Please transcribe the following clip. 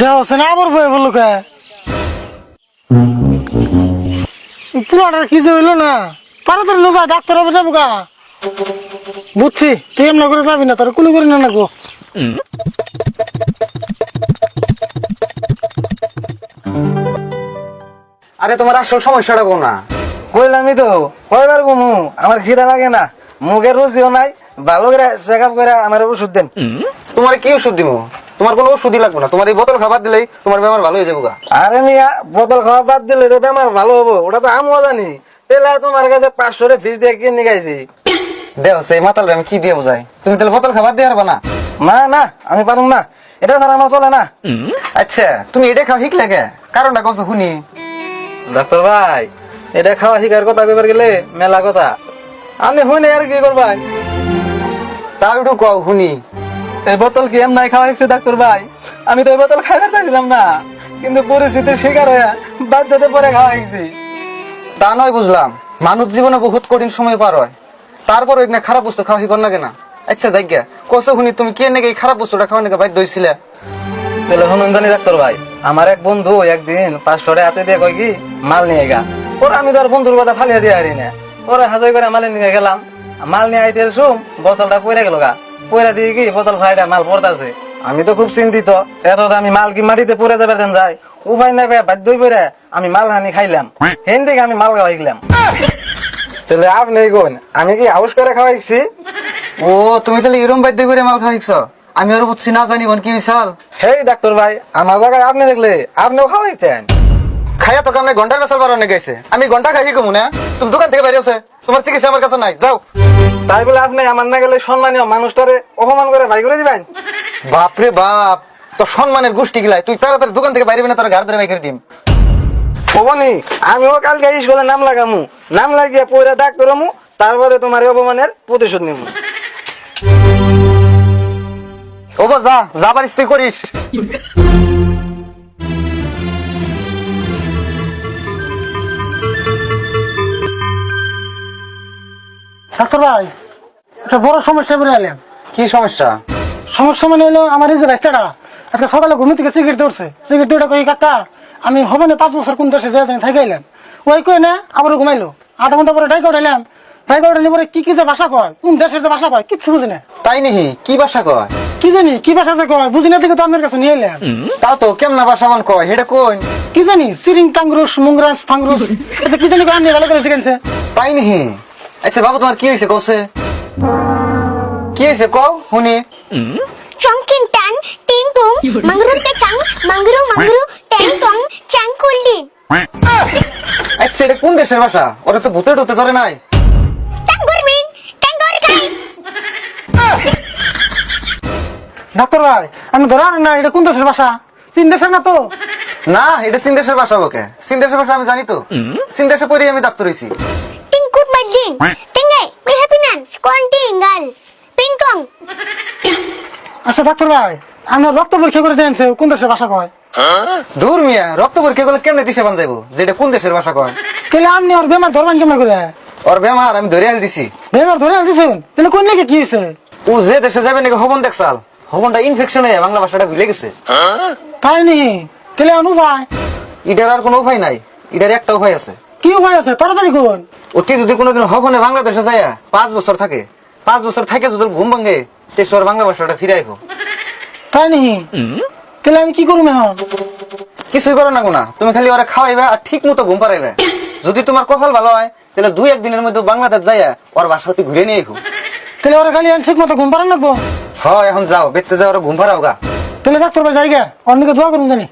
দেহ সে না আবার বয়ে বলল কে? পুরাটার কি যে হইল না? তাড়াতাড়ি লোক ডাক্তার হবে যাব গা। বুঝছি তুই এমন করে যাবি না তোর কুলি করে না নাকবো আরে তোমার আসল সমস্যাটা কোন না কইলামই তো কয়বার ঘুমু? আমার খিদা লাগে না। মুখের রুচিও নাই ভালো করে চেক আপ করে আমার ওষুধ দেন। তোমার কি ওষুধ দিব তোমার কোনো ওষুধই লাগবে না। তোমার এই বোতল খাবার দিলেই তোমার বেমার ভালো হয়ে যাব গা আরে মিয়া বোতল খাওয়া বাদ দিলে তো বেমার ভালো হব। ওটা তো আমিও জানি। তেলে তোমার কাছে পাঁচশো রে ফিস দিয়ে কিনে গাইছি দেও সেই মাতাল আমি কি দিয়ে বোঝাই? তুমি তাহলে বোতল খাবার দিয়ে পারবা না? না না আমি পারুম না। এটা ছাড়া আমার চলে না। আচ্ছা তুমি এটা খাও শিখলে কে? কারণটা কত শুনি। ডাক্তার ভাই এটা খাওয়া শিকার কথা কইবার গেলে মেলা কথা। আপনি হইনি আর কি করবাই তাও একটু কও শুনি। এই বোতল কি এমনাই খাওয়া হয়েছে ডাক্তার ভাই? আমি তো এই বোতল খাইবার চাইছিলাম না। কিন্তু পরিস্থিতির শিকার হয়ে বাধ্যতে পরে খাওয়া হয়েছি। তা নয় বুঝলাম। মানুষ জীবনে বহুত কঠিন সময় পার হয়। তারপর এখানে খারাপ বস্তু খাওয়া শিকর না। কেনা আচ্ছা যাইগা কসে শুনি তুমি কে নাকি এই খারাপ বস্তুটা খাওয়া নাকি বাধ্য হয়েছিলে তাহলে শুনুন জানি ডাক্তার ভাই। আমার এক বন্ধু একদিন পাঁচশো হাতে দিয়ে কয় কি মাল নিয়ে গা ওরা আমি তো আর বন্ধুর কথা ফালিয়ে দিয়ে হারি না। ওরা হাজার করে মাল নিয়ে গেলাম। মাল নিয়ে আইতে শুম বোতলটা পয়রা গেল গা। পয়রা দিয়ে কি বোতল ফাইটা মাল পড়তাছে আমি তো খুব চিন্তিত। এত আমি মাল কি মাটিতে পড়ে যাবে যাই উপায় নাই ভাই বাধ্য পড়ে আমি মাল হানি খাইলাম। হেন থেকে আমি মাল খাওয়াইলাম তাহলে আপনি কোন আমি কি হাউস করে খাওয়াইছি? ও তুমি তাহলে এরম বাধ্য করে মাল খাওয়া শিখছ আমি আর বুঝছি না জানি বোন কি বিশাল হেই ডাক্তার ভাই আমার জায়গায় আপনি দেখলে আপনিও খাওয়াইছেন খাইয়া তোকে আমি ঘণ্টার বেসাল বাড়ানো গেছে আমি ঘণ্টা খাই কমু না? তুমি দোকান থেকে বাইরে আছে। তোমার চিকিৎসা আমার কাছে নাই যাও। তাই বলে আপনি আমার না গেলে সম্মানীয় মানুষটারে অপমান করে ভাই করে দিবেন? বাপরে বাপ তোর সম্মানের গোষ্ঠী গিলাই তুই তাড়াতাড়ি দোকান থেকে বাইরে না তোর ঘর ধরে বাইকের দিম। হবনি আমিও কালকে স্কুলে নাম লাগামু। নাম লাগিয়ে পয়রা ডাক করমু তারপরে তোমার এই অপমানের প্রতিশোধ নিমু। ও যা যা পারিস তুই করিস। ডাক্তার ভাই একটা বড় সমস্যা বেড়ে এলাম। কি সমস্যা? সমস্যা মানে হলো আমার এই যে রাস্তাটা আজকে সকালে ঘুমি থেকে সিগারেট ধরছে। সিগারেট ধরে কই কাকা আমি হবে না পাঁচ বছর কোন দেশে যাই থাকি এলাম। ওই কই না আবার ঘুমাইলো। আধা ঘণ্টা পরে ডাইকা উঠাইলাম ডাইকা উঠাইলে পরে কি কি যে ভাষা কয় কোন দেশের যে ভাষা কয় কিচ্ছু বুঝি না। তাই নিহি কি বাসা কয়? কি জানি কি ভাষা যে কয় বুঝি না দেখে তো আপনার কাছে নিয়ে এলাম। তা তো কেমন বাসা মান কয় হেটা কোন কি জানি সিরিং টাংরুস মুংরাস ফাংরুস আচ্ছা কি জানি কয় আপনি ভালো করে শিখেছে তাই নিহি আচ্ছা বাবু তোমার কি হয়েছে? কৌছে কি হয়েছে? কও শুনি Chongkin tan, ting tong, mangru te chang, mangru mangru, tang tong, chang kulli. আচ্ছা এটা কোন দেশের ভাষা? ওরা তো ভূতে টুতে ধরে নাই. ডাক্তার ভাই আমি ধরার না এটা কোন দেশের ভাষা? চীন দেশের না তো? না এটা চীন দেশের ভাষা ওকে। চীন দেশের ভাষা আমি জানি তো। চীন দেশে পড়ে আমি ডাক্তার হয়েছি। Ting kut may happiness, kontingal, ping আচ্ছা ডাক্তার ভাই আমরা রক্ত পরীক্ষা করে জানছে কোন দেশের ভাষা কয়। দূর মিয়া রক্ত পরীক্ষা করলে কেমনে দিশে বান যাব যেটা কোন দেশের ভাষা কয়? তাহলে আপনি আর বেমার ধরবেন কেমন করে? ওর বেমার আমি ধরে আল দিছি। বেমার ধরে আসছেন তাহলে কোন নাকি কি হয়েছে? ও যে দেশে যাবে নাকি হবন দেখছাল হবনটা ইনফেকশন হয়ে বাংলা ভাষাটা ভুলে গেছে। তাই নি তাহলে অনুপায় এটার আর কোনো উপায় নাই। এটার একটা উপায় আছে। কি উপায় আছে? তাড়াতাড়ি কোন অতি যদি কোনোদিন হবনে বাংলাদেশে যায় পাঁচ বছর থাকে পাঁচ বছর থাকে যদি ঘুম ভাঙে তেসর বাংলা ভাষাটা ফিরে আইব তাই নি তাহলে আমি কি করব এখন? কিছুই করো না কোনা তুমি খালি ওরা খাওয়াইবে আর ঠিক মতো ঘুম পাড়াইবে। যদি তোমার কপাল ভালো হয় তাহলে দুই একদিনের মধ্যে বাংলাদেশ যাইয়া ওর বাসা হতে ঘুরে নিয়ে আইবো। তাহলে ওরা খালি ঠিক মতো ঘুম পাড়ান লাগবো? হয় এখন যাও বেতে যাও ওরা ঘুম পাড়াও গা। তাহলে ডাক্তার ভাই যাই গে অন্যকে দোয়া করুন জানি।